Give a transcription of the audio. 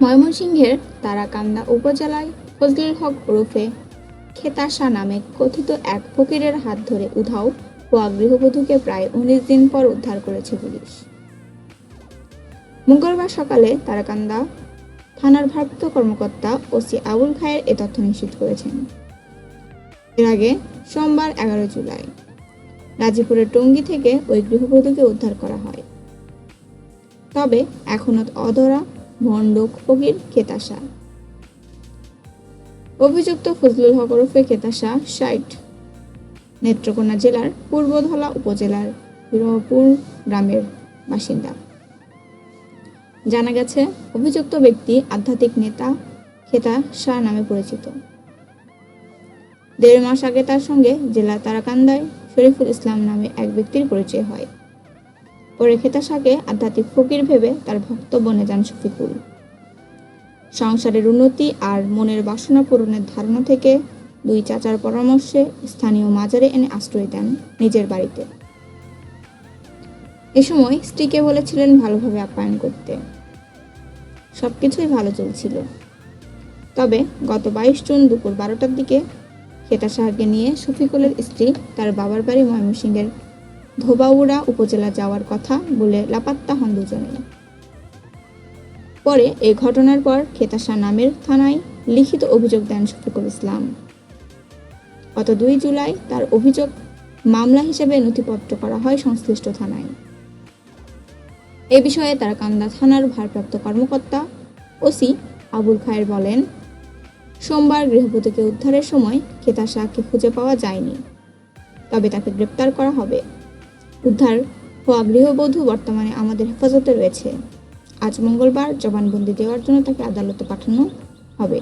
ময়মনসিংহের তারাকান্দা উপজেলায় ফজলুল হক ওরফে খেতাসা নামে কথিত এক ফকিরের হাত ধরে উধাও হওয়া গৃহবধূকে প্রায় উনিশ দিন পর উদ্ধার করেছে পুলিশ। মঙ্গলবার সকালে তারাকান্দা থানার ভারপ্রাপ্ত কর্মকর্তা ওসি আবুল খায়ের এ তথ্য নিশ্চিত করেছেন। এর আগে সোমবার এগারো জুলাই গাজীপুরের টঙ্গী থেকে ওই গৃহবধূকে উদ্ধার করা হয়। তবে এখনও অধরা ভণ্ডক ফকির খেতাসা অভিযুক্ত ফজলুল হক ওরফে খেতাসা ষাট, নেত্রকোনা জেলার পূর্বধলা উপজেলার বিরহপুর গ্রামের বাসিন্দা। জানা গেছে, অভিযুক্ত ব্যক্তি আধ্যাত্মিক নেতা খেতা শাহ নামে পরিচিত। দেড় মাস আগে তার সঙ্গে জেলা তারাকান্দায় শরীফুল ইসলাম নামে এক ব্যক্তির পরিচয় হয়। পরে খেতা শাহকে আধ্যাত্মিক ফকির ভেবে তার ভক্ত বনে যান শফিকুল। সংসারের উন্নতি আর মনের বাসনা পূরণের ধারণা থেকে দুই চাচার পরামর্শে স্থানীয় মাজারে এনে আশ্রয় দেন নিজের বাড়িতে। এ সময় স্ত্রীকে বলেছিলেন ভালোভাবে আপ্যায়ন করতে। সব কিছুই ভালো চলছিল। তবে গত বাইশ জুন দুপুর বারোটার দিকে খেতা সাহাকে নিয়ে শফিকুলের স্ত্রী তার বাবার বাড়ি ময়মনসিংহের ধোবাউড়া উপজেলা যাওয়ার কথা বলে লাপাত্তা হন দুজনে পরে এ ঘটনার পর খেতাসা নামের থানায় লিখিত অভিযোগ দেন শফিকুল ইসলাম। গত দুই জুলাই তার অভিযোগ মামলা হিসেবে নথিপত্র করা হয় সংশ্লিষ্ট থানায়। এ বিষয়ে তারা কান্দা থানার ভারপ্রাপ্ত কর্মকর্তা ওসি আবুল খায়ের বলেন, সোমবার গৃহবধূকে উদ্ধারের সময় খেতাশাহকে খুঁজে পাওয়া যায়নি, তবে তাকে গ্রেপ্তার করা হবে। উদ্ধার হওয়া গৃহবধূ বর্তমানে আমাদের হেফাজতে রয়েছে। আজ মঙ্গলবার জবানবন্দি দেওয়ার জন্য তাকে আদালতে পাঠানো হবে।